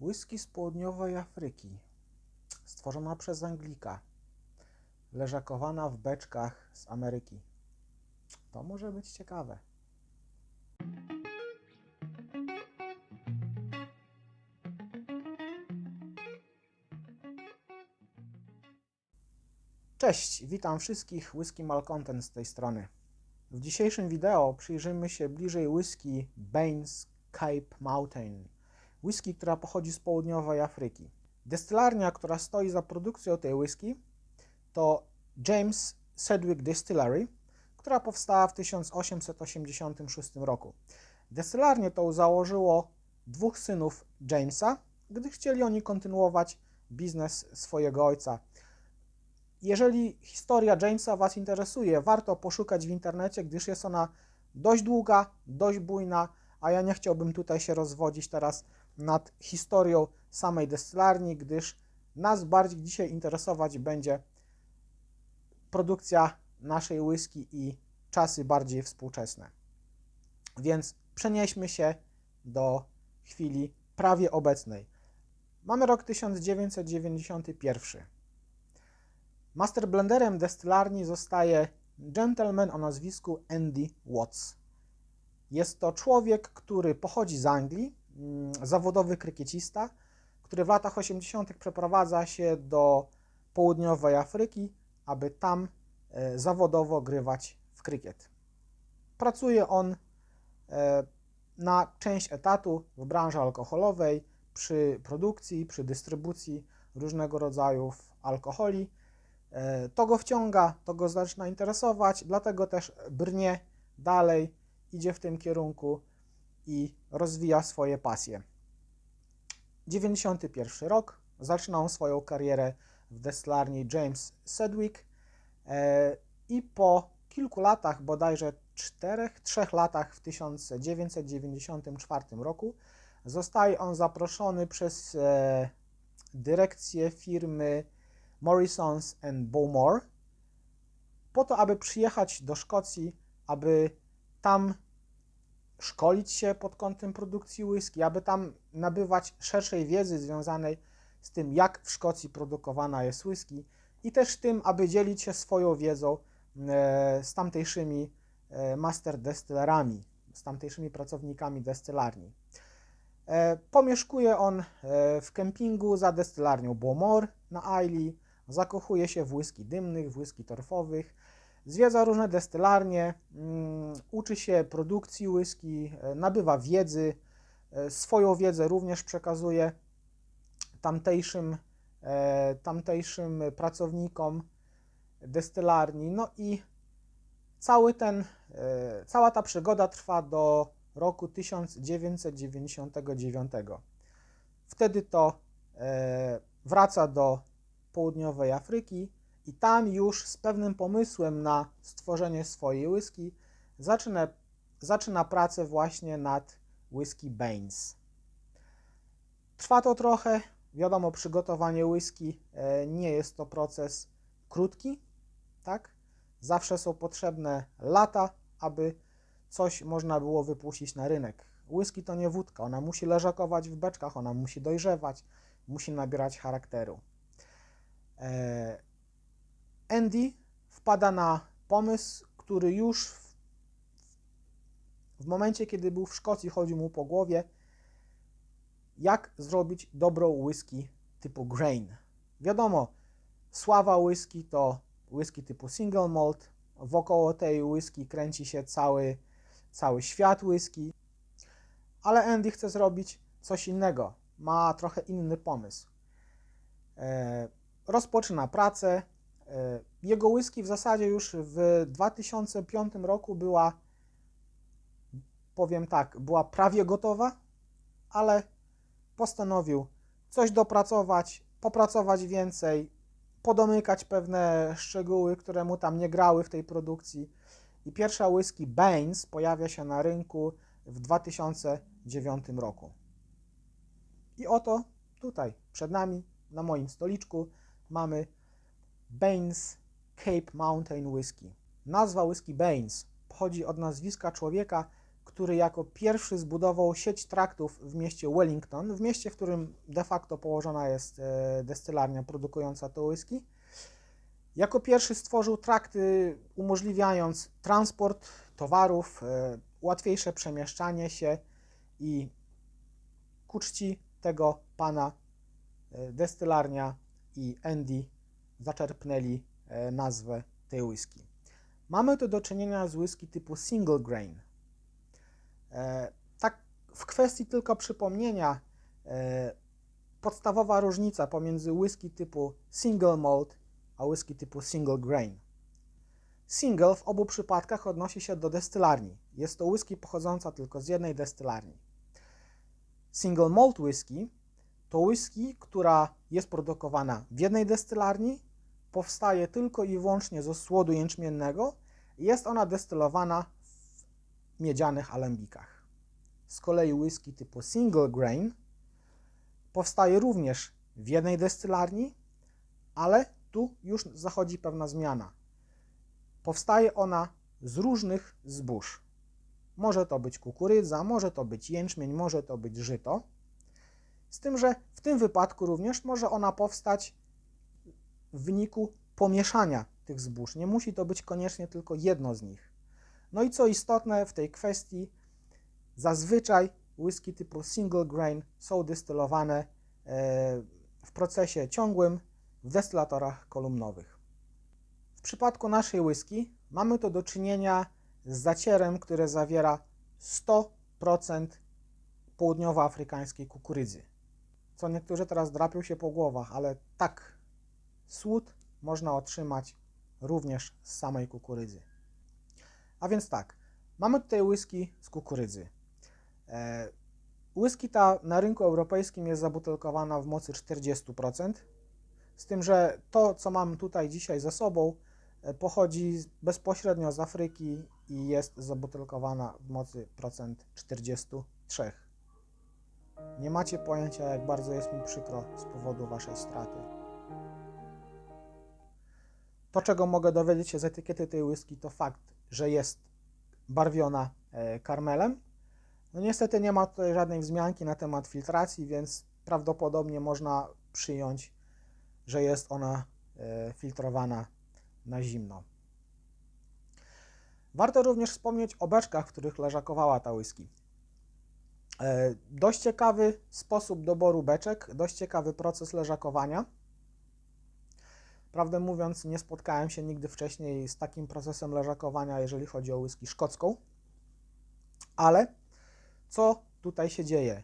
Whisky z południowej Afryki, stworzona przez Anglika, leżakowana w beczkach z Ameryki. To może być ciekawe. Cześć, witam wszystkich Whisky Malcontent z tej strony. W dzisiejszym wideo przyjrzymy się bliżej whisky Baines Cape Mountain. Whisky, która pochodzi z południowej Afryki. Destylarnia, która stoi za produkcją tej whisky to James Sedgwick Distillery, która powstała w 1886 roku. Destylarnię tą założyło dwóch synów Jamesa, gdy chcieli oni kontynuować biznes swojego ojca. Jeżeli historia Jamesa Was interesuje, warto poszukać w internecie, gdyż jest ona dość długa, dość bujna, a ja nie chciałbym tutaj się rozwodzić teraz nad historią samej destylarni, gdyż nas bardziej dzisiaj interesować będzie produkcja naszej whisky i czasy bardziej współczesne. Więc przenieśmy się do chwili prawie obecnej. Mamy rok 1991. Master blenderem destylarni zostaje gentleman o nazwisku Andy Watts. Jest to człowiek, który pochodzi z Anglii, zawodowy krykiecista, który w latach 80. przeprowadza się do południowej Afryki, aby tam e, zawodowo grywać w krykiet. Pracuje on e, na część etatu w branży alkoholowej, przy produkcji, przy dystrybucji różnego rodzaju alkoholi. E, to go wciąga, to go zaczyna interesować, dlatego też brnie dalej, idzie w tym kierunku i rozwija swoje pasje. 91 rok, zaczynał swoją karierę w destylarni James Sedgwick e, i po kilku latach, bodajże 4-3 latach w 1994 roku, zostaje on zaproszony przez e, dyrekcję firmy Morrisons and Bowmore po to, aby przyjechać do Szkocji, aby tam szkolić się pod kątem produkcji whisky, aby tam nabywać szerszej wiedzy związanej z tym, jak w Szkocji produkowana jest whisky i też tym, aby dzielić się swoją wiedzą e, z tamtejszymi e, master destillerami, z tamtejszymi pracownikami destylarni. E, pomieszkuje on w kempingu za destylarnią Beaumont na Ailey, zakochuje się w whisky dymnych, w whisky torfowych, Zwiedza różne destylarnie, mm, uczy się produkcji whisky, e, nabywa wiedzy, e, swoją wiedzę również przekazuje tamtejszym, e, tamtejszym pracownikom destylarni. No i cały ten, cała ta przygoda trwa do roku 1999. Wtedy to wraca do południowej Afryki i tam już z pewnym pomysłem na stworzenie swojej whisky zaczyna, zaczyna pracę właśnie nad whisky Baines. Trwa to trochę, wiadomo, przygotowanie whisky e, nie jest to proces krótki, tak? Zawsze są potrzebne lata, aby coś można było wypuścić na rynek. Whisky to nie wódka, ona musi leżakować w beczkach, ona musi dojrzewać, musi nabierać charakteru. E, Andy wpada na pomysł, który już w, momencie, kiedy był w Szkocji, chodził mu po głowie, jak zrobić dobrą whisky typu grain. Wiadomo, sława whisky to whisky typu single malt. Wokoło tej whisky kręci się cały, cały świat whisky. Ale Andy chce zrobić coś innego. Ma trochę inny pomysł. E, rozpoczyna pracę, jego whisky w zasadzie już w 2005 roku była, powiem tak, była prawie gotowa, ale postanowił coś dopracować, popracować więcej, podomykać pewne szczegóły, które mu tam nie grały w tej produkcji. I pierwsza whisky Baines pojawia się na rynku w 2009 roku. I oto tutaj przed nami, na moim stoliczku, mamy Baines Cape Mountain Whisky. Nazwa whisky Baines pochodzi od nazwiska człowieka, który jako pierwszy zbudował sieć traktów w mieście Wellington, w mieście, w którym de facto położona jest e, destylarnia produkująca to whisky. Jako pierwszy stworzył trakty umożliwiając transport towarów, e, łatwiejsze przemieszczanie się i ku czci tego pana e, destylarnia i Andy zaczerpnęli nazwę tej whisky. Mamy tu do czynienia z whisky typu single grain. E, tak w kwestii tylko przypomnienia, e, podstawowa różnica pomiędzy whisky typu single malt a whisky typu single grain. Single w obu przypadkach odnosi się do destylarni. Jest to whisky pochodząca tylko z jednej destylarni. Single malt whisky to whisky, która jest produkowana w jednej destylarni, powstaje tylko i wyłącznie ze słodu jęczmiennego i jest ona destylowana miedzianych alembikach. Z kolei whisky typu single grain powstaje również w jednej destylarni, ale tu już zachodzi pewna zmiana. Powstaje ona z różnych zbóż. Może to być kukurydza, może to być jęczmień, może to być żyto. Z tym, że w tym wypadku również może ona powstać w wyniku pomieszania tych zbóż. Nie musi to być koniecznie tylko jedno z nich. No i co istotne w tej kwestii, zazwyczaj whisky typu single grain są dystylowane e, w procesie ciągłym w destylatorach kolumnowych. W przypadku naszej whisky mamy to do czynienia z zacierem, które zawiera 100% południowoafrykańskiej kukurydzy. Co niektórzy teraz drapią się po głowach, ale tak, słód można otrzymać również z samej kukurydzy. A więc tak, mamy tutaj whisky z kukurydzy. E, whisky ta na rynku europejskim jest zabutelkowana w mocy 40%, z tym, że to, co mam tutaj dzisiaj ze sobą, e, pochodzi bezpośrednio z Afryki i jest zabutelkowana w mocy procent 43. Nie macie pojęcia, jak bardzo jest mi przykro z powodu Waszej straty. To, czego mogę dowiedzieć się z etykiety tej whisky, to fakt, że jest barwiona e, karmelem. No niestety nie ma tutaj żadnej wzmianki na temat filtracji, więc prawdopodobnie można przyjąć, że jest ona e, filtrowana na zimno. Warto również wspomnieć o beczkach, w których leżakowała ta whisky. E, dość ciekawy sposób doboru beczek, dość ciekawy proces leżakowania. Prawdę mówiąc, nie spotkałem się nigdy wcześniej z takim procesem leżakowania, jeżeli chodzi o whisky szkocką. Ale co tutaj się dzieje?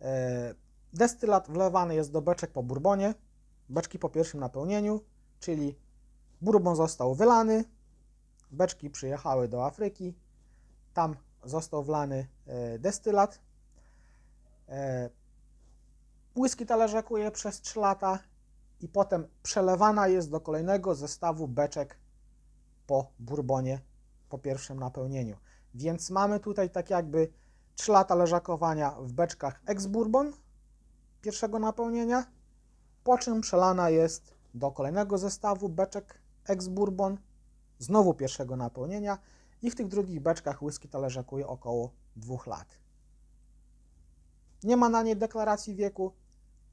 E, destylat wlewany jest do beczek po bourbonie, beczki po pierwszym napełnieniu, czyli bourbon został wylany, beczki przyjechały do Afryki, tam został wlany e, destylat. E, whisky ta leżakuje przez 3 lata i potem przelewana jest do kolejnego zestawu beczek po bourbonie, po pierwszym napełnieniu. Więc mamy tutaj tak jakby 3 lata leżakowania w beczkach ex-bourbon pierwszego napełnienia, po czym przelana jest do kolejnego zestawu beczek ex-bourbon, znowu pierwszego napełnienia i w tych drugich beczkach whisky ta leżakuje około 2 lat. Nie ma na niej deklaracji wieku,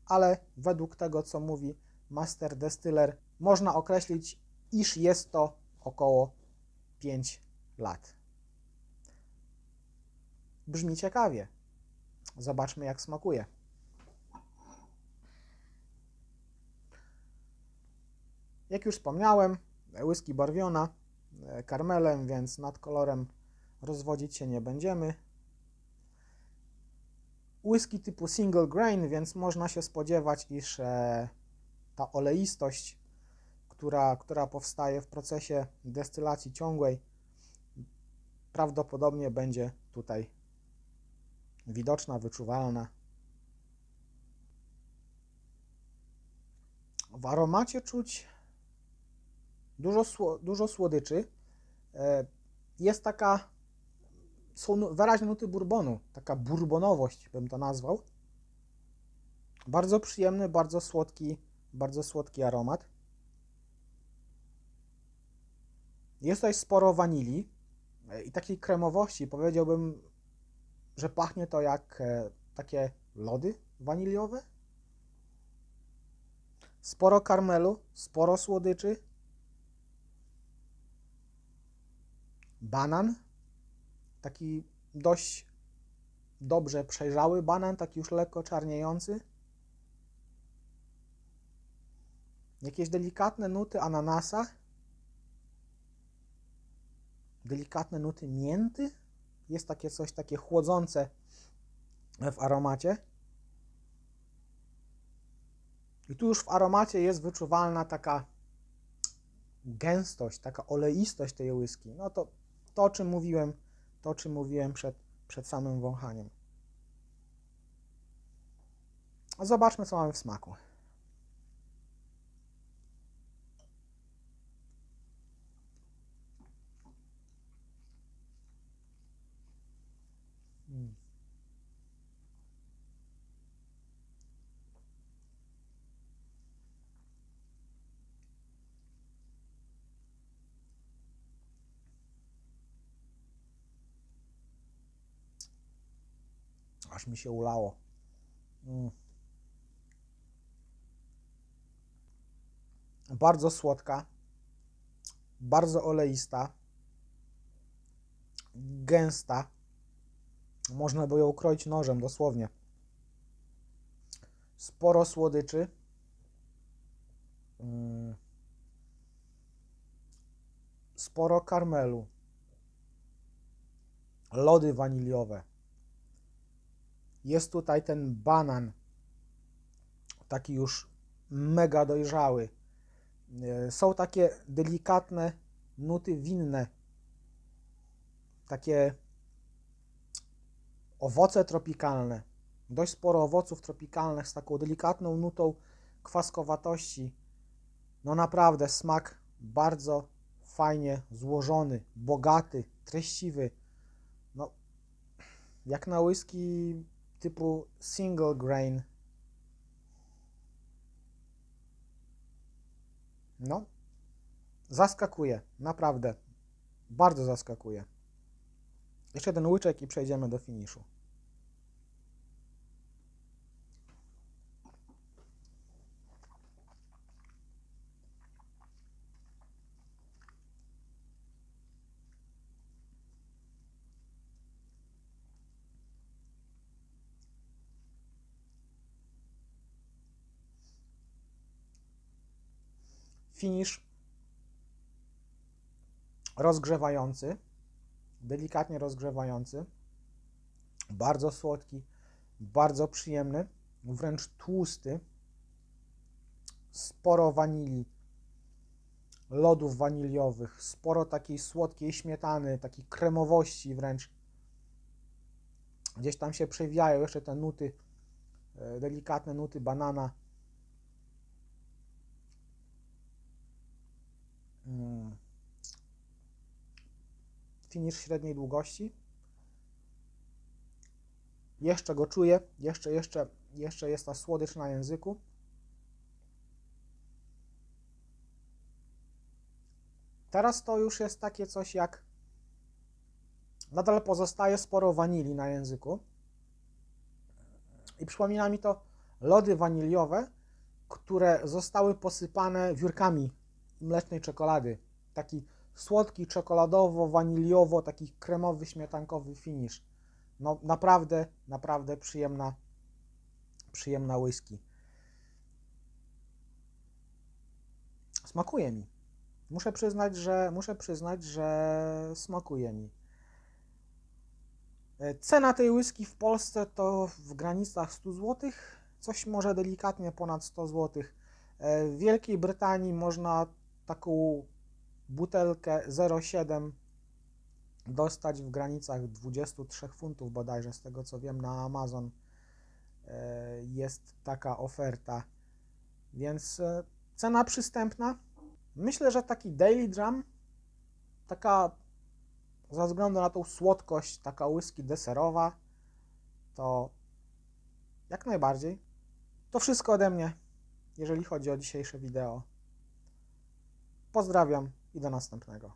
ale według tego, co mówi Master Distiller, można określić, iż jest to około 5 lat. Brzmi ciekawie. Zobaczmy, jak smakuje. Jak już wspomniałem, whisky barwiona karmelem, więc nad kolorem rozwodzić się nie będziemy. Whisky typu single grain, więc można się spodziewać, iż e, ta oleistość, która, która powstaje w procesie destylacji ciągłej, prawdopodobnie będzie tutaj widoczna, wyczuwalna. W aromacie czuć dużo, dużo słodyczy. E, jest taka, są wyraźne nuty bourbonu, taka bourbonowość bym to nazwał. Bardzo przyjemny, bardzo słodki bardzo słodki aromat. Jest tutaj sporo wanilii e, i takiej kremowości, powiedziałbym że pachnie to jak e, takie lody waniliowe. Sporo karmelu, sporo słodyczy. Banan, taki dość dobrze przejrzały banan, taki już lekko czarniejący. Jakieś delikatne nuty ananasa. Delikatne nuty mięty. Jest takie coś takie chłodzące w aromacie. I tu już w aromacie jest wyczuwalna taka gęstość, taka oleistość tej whisky. No to to, o czym mówiłem, to, o czym mówiłem przed, przed samym wąchaniem. Zobaczmy, co mamy w smaku. Aż mi się ulało. Mm. Bardzo słodka, bardzo oleista, gęsta. Można by ją ukroić nożem, dosłownie. Sporo słodyczy. Mm. Sporo karmelu. Lody waniliowe. Jest tutaj ten banan, taki już mega dojrzały. E, Są takie delikatne nuty winne, takie owoce tropikalne. Dość sporo owoców tropikalnych z taką delikatną nutą kwaskowatości. No naprawdę smak bardzo fajnie złożony, bogaty, treściwy. No, jak na whisky typu single grain. No, zaskakuje, naprawdę. Bardzo zaskakuje. Jeszcze jeden łyczek i przejdziemy do finiszu. Finisz rozgrzewający, delikatnie rozgrzewający, bardzo słodki, bardzo przyjemny, wręcz tłusty, sporo wanilii, lodów waniliowych, sporo takiej słodkiej śmietany, takiej kremowości wręcz. Gdzieś tam się przewijają jeszcze te nuty, e, delikatne nuty banana. Finisz średniej długości. Jeszcze go czuję, jeszcze, jeszcze, jeszcze jest ta słodycz na języku. Teraz to już jest takie coś jak. Nadal pozostaje sporo wanilii na języku. I przypomina mi to lody waniliowe, które zostały posypane wiórkami mlecznej czekolady. Taki słodki, czekoladowo, waniliowo, taki kremowy, śmietankowy finish. No naprawdę, naprawdę przyjemna, przyjemna whisky. Smakuje mi. Muszę przyznać, że muszę przyznać, że smakuje mi. E, Cena tej whisky w Polsce to w granicach 100 zł, coś może delikatnie ponad 100 zł. E, W Wielkiej Brytanii można taką butelkę 0,7 dostać w granicach 23 funtów bodajże, z tego co wiem na Amazon e, jest taka oferta. Więc e, cena przystępna. Myślę, że taki Daily Drum, taka ze względu na tą słodkość, taka whisky deserowa, to jak najbardziej. To wszystko ode mnie, jeżeli chodzi o dzisiejsze wideo. Pozdrawiam i do następnego.